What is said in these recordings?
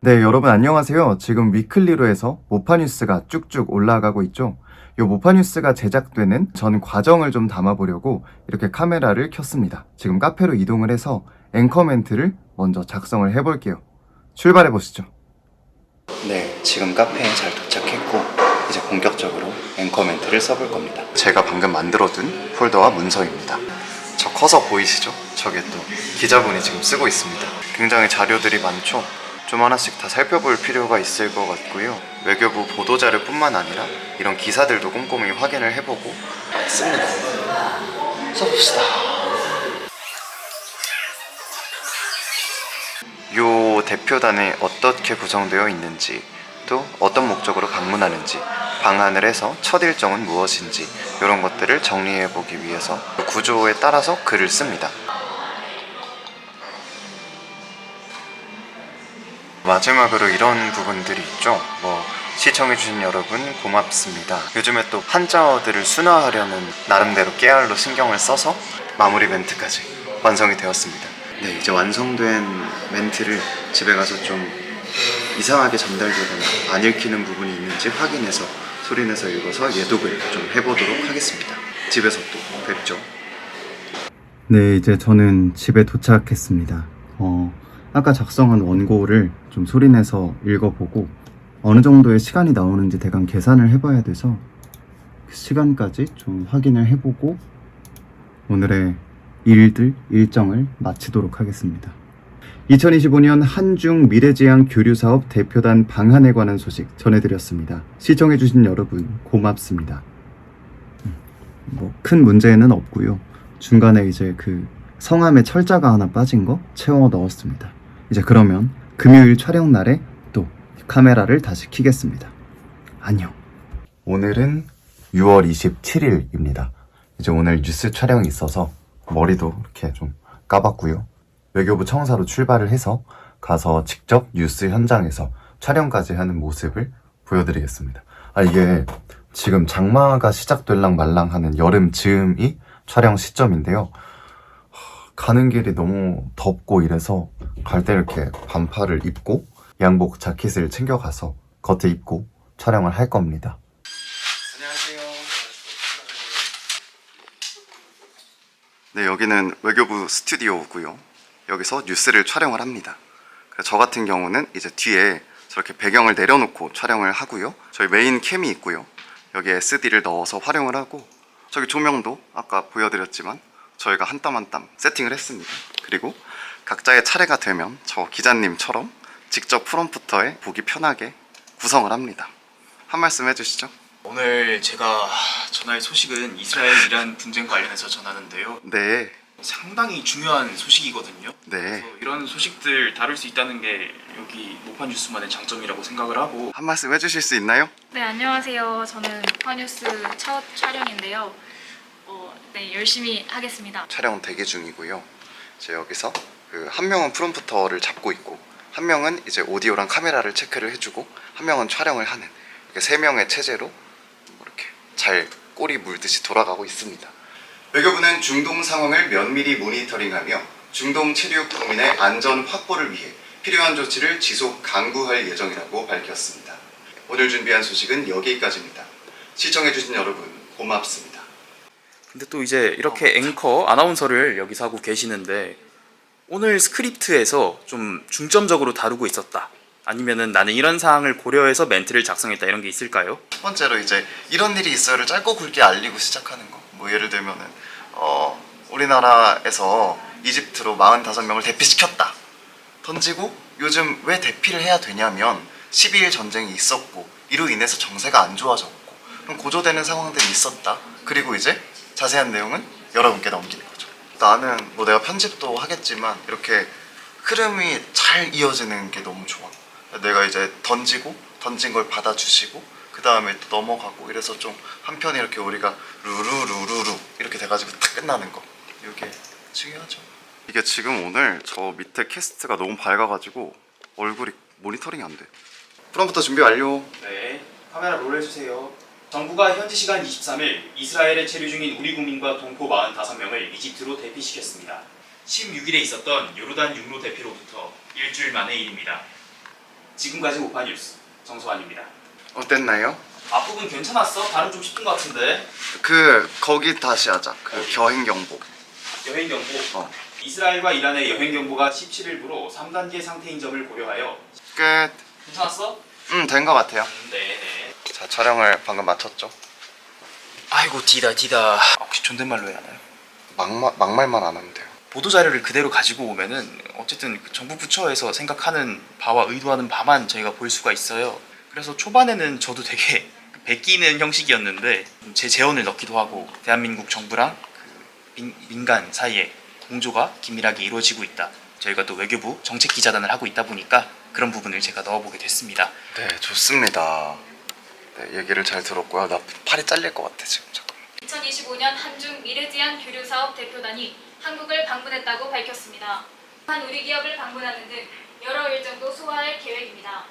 네, 여러분 안녕하세요. 지금 위클리로 해서 모파뉴스가 쭉쭉 올라가고 있죠. 이 모파뉴스가 제작되는 전 과정을 좀 담아보려고 이렇게 카메라를 켰습니다. 지금 카페로 이동을 해서 앵커 멘트를 먼저 작성을 해볼게요. 출발해 보시죠. 네, 지금 카페에 잘 도착했고 본격적으로 앵커 멘트를 써볼 겁니다. 제가 방금 만들어둔 폴더와 문서입니다. 저 커서 보이시죠? 저게 또 기자분이 지금 쓰고 있습니다. 굉장히 자료들이 많죠? 좀 하나씩 다 살펴볼 필요가 있을 것 같고요. 외교부 보도 자료뿐만 아니라 이런 기사들도 꼼꼼히 확인을 해보고 씁니다. 써봅시다. 요 대표단이 어떻게 구성되어 있는지 또 어떤 목적으로 방문하는지 방한을 해서 첫 일정은 무엇인지 이런 것들을 정리해 보기 위해서 구조에 따라서 글을 씁니다. 마지막으로 이런 부분들이 있죠. 뭐 시청해주신 여러분 고맙습니다. 요즘에 또 한자어들을 순화하려는 나름대로 깨알로 신경을 써서 마무리 멘트까지 완성이 되었습니다. 네, 이제 완성된 멘트를 집에 가서 좀 이상하게 전달되거나 안 읽히는 부분이 있는지 확인해서 소리내서 읽어서 예독을 좀 해보도록 하겠습니다. 집에서 또 뵙죠. 네, 이제 저는 집에 도착했습니다. 어, 아까 작성한 원고를 좀 소리내서 읽어보고 어느 정도의 시간이 나오는지 대강 계산을 해봐야 돼서 그 시간까지 좀 확인을 해보고 오늘의 일들 일정을 마치도록 하겠습니다. 2025년 한중 미래지향 교류사업 대표단 방한에 관한 소식 전해드렸습니다. 시청해주신 여러분 고맙습니다. 뭐 큰 문제는 없고요. 중간에 이제 그 성함에 철자가 하나 빠진 거 채워 넣었습니다. 이제 그러면 금요일 촬영 날에 또 카메라를 다시 켜겠습니다. 안녕. 오늘은 6월 27일입니다. 이제 오늘 뉴스 촬영이 있어서 머리도 이렇게 좀 까봤고요. 외교부 청사로 출발을 해서 가서 직접 뉴스 현장에서 촬영까지 하는 모습을 보여드리겠습니다. 아, 이게 지금 장마가 시작될랑 말랑 하는 여름 즈음이 촬영 시점인데요. 하, 가는 길이 너무 덥고 이래서 갈 때 이렇게 반팔을 입고 양복 자켓을 챙겨가서 겉에 입고 촬영을 할 겁니다. 안녕하세요. 네, 여기는 외교부 스튜디오고요. 여기서 뉴스를 촬영을 합니다. 저 같은 경우는 이제 뒤에 저렇게 배경을 내려놓고 촬영을 하고요. 저희 메인 캠이 있고요. 여기에 SD를 넣어서 활용을 하고 저기 조명도 아까 보여드렸지만 저희가 한 땀 한 땀 세팅을 했습니다. 그리고 각자의 차례가 되면 저 기자님처럼 직접 프롬프터에 보기 편하게 구성을 합니다. 한 말씀 해주시죠. 오늘 제가 전할 소식은 이스라엘 이란 분쟁 관련해서 전하는데요. 네, 상당히 중요한 소식이거든요. 네. 그래서 이런 소식들 다룰 수 있다는 게 여기 모판 뉴스만의 장점이라고 생각을 하고 한 말씀 해주실 수 있나요? 네, 안녕하세요. 저는 파뉴스 첫 촬영인데요. 어, 네, 열심히 하겠습니다. 촬영 대기 중이고요. 이제 여기서 그 한 명은 프롬프터를 잡고 있고 한 명은 이제 오디오랑 카메라를 체크를 해주고 한 명은 촬영을 하는 이렇게 세 명의 체제로 이렇게 잘 꼬리 물듯이 돌아가고 있습니다. 외교부는 중동 상황을 면밀히 모니터링하며 중동 체류 국민의 안전 확보를 위해 필요한 조치를 지속 강구할 예정이라고 밝혔습니다. 오늘 준비한 소식은 여기까지입니다. 시청해주신 여러분 고맙습니다. 근데 또 이제 이렇게 앵커 아나운서를 여기서 하고 계시는데 오늘 스크립트에서 좀 중점적으로 다루고 있었다. 아니면은 나는 이런 사항을 고려해서 멘트를 작성했다 이런 게 있을까요? 첫 번째로 이제 이런 일이 있어요를 짧고 굵게 알리고 시작하는 거. 뭐 예를 들면은 어 우리나라에서 이집트로 45명을 대피시켰다. 던지고 요즘 왜 대피를 해야 되냐면 12일 전쟁이 있었고 이로 인해서 정세가 안 좋아졌고 고조되는 상황들이 있었다. 그리고 이제 자세한 내용은 여러분께 넘기는 거죠. 나는 뭐 내가 편집도 하겠지만 이렇게 흐름이 잘 이어지는 게 너무 좋아. 내가 이제 던지고 던진 걸 받아주시고 그 다음에 또 넘어가고 이래서 좀 한편에 이렇게 우리가 루루루루루 이렇게 돼가지고 딱 끝나는 거 이게 중요하죠. 이게 지금 오늘 저 밑에 캐스트가 너무 밝아가지고 얼굴이 모니터링이 안 돼. 프롬프터 준비 완료. 네. 카메라 롤 해주세요. 정부가 현지 시간 23일 이스라엘에 체류 중인 우리 국민과 동포 45명을 이집트로 대피시켰습니다. 16일에 있었던 요르단 육로 대피로부터 일주일 만의 일입니다. 지금까지 오파 뉴스 정소환입니다. 어땠나요? 앞부분 괜찮았어? 발음 좀 쉽은 것 같은데. 그 거기 다시 하자. 그 겨행 경보. 여행 경보. 어. 이스라엘과 이란의 여행 경보가 17일부로 3단계 상태인 점을 고려하여 끝. 괜찮았어? 음, 된 것 같아요. 음, 네네. 자, 촬영을 방금 마쳤죠. 아이고 디다 디다. 혹시 존댓말로 해야 하나요? 막말 막말만 안 하면 돼요. 보도 자료를 그대로 가지고 오면은 어쨌든 그 정부 부처에서 생각하는 바와 의도하는 바만 저희가 볼 수가 있어요. 그래서 초반에는 저도 되게 베끼는 형식이었는데 제 재원을 넣기도 하고 대한민국 정부랑 그 민, 민간 사이에 공조가 긴밀하게 이루어지고 있다. 저희가 또 외교부 정책 기자단을 하고 있다 보니까 그런 부분을 제가 넣어보게 됐습니다. 네, 좋습니다. 네, 얘기를 잘 들었고요. 나 팔이 잘릴 것 같아 지금 잠깐. 2025년 한중 미래지향 교류 사업 대표단이 한국을 방문했다고 밝혔습니다. 한 우리 기업을 방문하는 등 여러 일정도 소화할 계획입니다.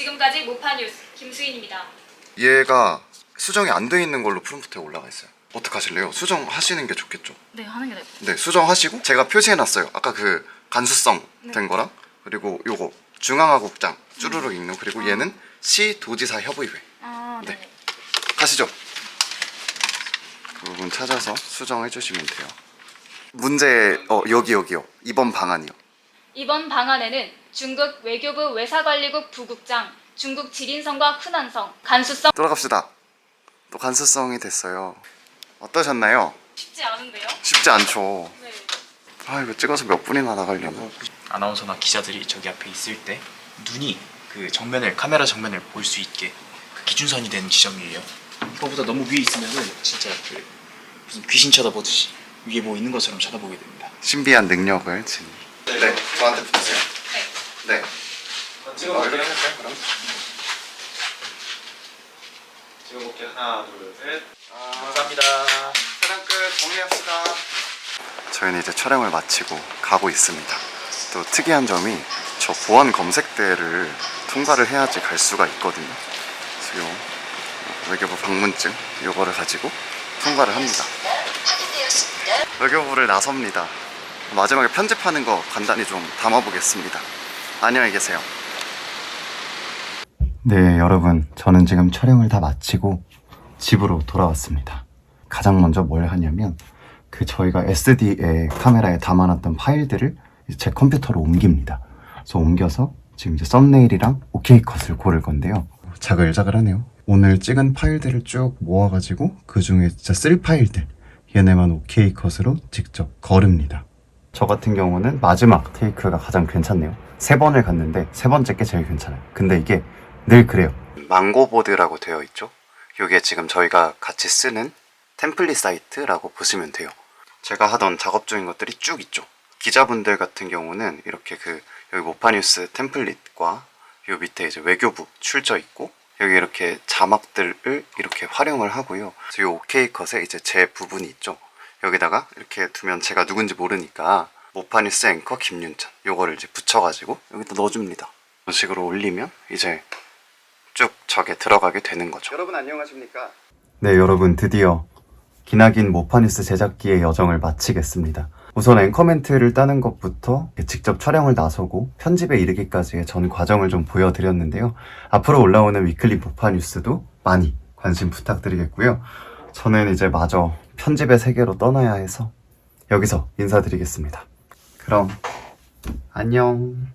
지금까지 모파 뉴스 김수인입니다. 얘가 수정이 안 돼 있는 걸로 프롬프트에 올라가 있어요. 어떡하실래요? 수정하시는 게 좋겠죠. 네, 하는 게 나을 네, 수정하시고 제가 표시해놨어요. 아까 그 간수성 된 거랑 그리고 요거 중앙화국장 쭈루룩 읽는 그리고 얘는 시 도지사 협의회 아, 네. 가시죠. 그 부분 찾아서 수정해 주시면 돼요. 문제 어 여기 여기요. 이번 방안이요. 이번 방안에는 중국 외교부 외사관리국 부국장, 중국 지린성과 후난성, 간수성 돌아갑시다. 또 간수성이 됐어요. 어떠셨나요? 쉽지 않은데요? 쉽지 않죠. 네. 아 이거 찍어서 몇 분이나 나가려나? 아나운서나 기자들이 저기 앞에 있을 때 눈이 그 정면을 카메라 정면을 볼 수 있게 그 기준선이 되는 지점이에요. 이거보다 너무 위에 있으면은 진짜 그 무슨 귀신 쳐다보듯이 위에 뭐 있는 것처럼 쳐다보게 됩니다. 신비한 능력을 지닌. 네, 저한테 붙으세요. 네. 네. 찍어볼게요. 그럼. 찍어볼게요. 하나, 둘, 셋. 아, 감사합니다. 촬영 끝. 정리합시다. 저희는 이제 촬영을 마치고 가고 있습니다. 또 특이한 점이 저 보안 검색대를 통과를 해야지 갈 수가 있거든요. 그래서 요 외교부 방문증 요거를 가지고 통과를 합니다. 외교부를 나섭니다. 마지막에 편집하는 거 간단히 좀 담아보겠습니다. 안녕히 계세요. 네, 여러분. 저는 지금 촬영을 다 마치고 집으로 돌아왔습니다. 가장 먼저 뭘 하냐면 그 저희가 SD에 카메라에 담아놨던 파일들을 제 컴퓨터로 옮깁니다. 그래서 옮겨서 지금 이제 썸네일이랑 OK 컷을 고를 건데요. 자글자글하네요. 오늘 찍은 파일들을 쭉 모아가지고 그 중에 진짜 쓸 파일들 얘네만 OK 컷으로 직접 거릅니다. 저 같은 경우는 마지막 테이크가 가장 괜찮네요. 세 번을 갔는데 세 번째 게 제일 괜찮아요. 근데 이게 늘 그래요. 망고보드라고 되어 있죠. 이게 지금 저희가 같이 쓰는 템플릿 사이트라고 보시면 돼요. 제가 하던 작업 중인 것들이 쭉 있죠. 기자분들 같은 경우는 이렇게 그 여기 모파뉴스 템플릿과 요 밑에 이제 외교부 출처 있고 여기 이렇게 자막들을 이렇게 활용을 하고요. 그래서 요 OK 컷에 이제 제 부분이 있죠. 여기다가 이렇게 두면 제가 누군지 모르니까 모파뉴스 앵커 김윤찬 요거를 이제 붙여가지고 여기다 넣어줍니다. 이런 식으로 올리면 이제 쭉 저게 들어가게 되는 거죠. 여러분 안녕하십니까? 네, 여러분 드디어 기나긴 모파뉴스 제작기의 여정을 마치겠습니다. 우선 앵커멘트를 따는 것부터 직접 촬영을 나서고 편집에 이르기까지의 전 과정을 좀 보여드렸는데요. 앞으로 올라오는 위클리 모파뉴스도 많이 관심 부탁드리겠고요. 저는 이제 마저 편집의 세계로 떠나야 해서 여기서 인사드리겠습니다. 그럼 안녕.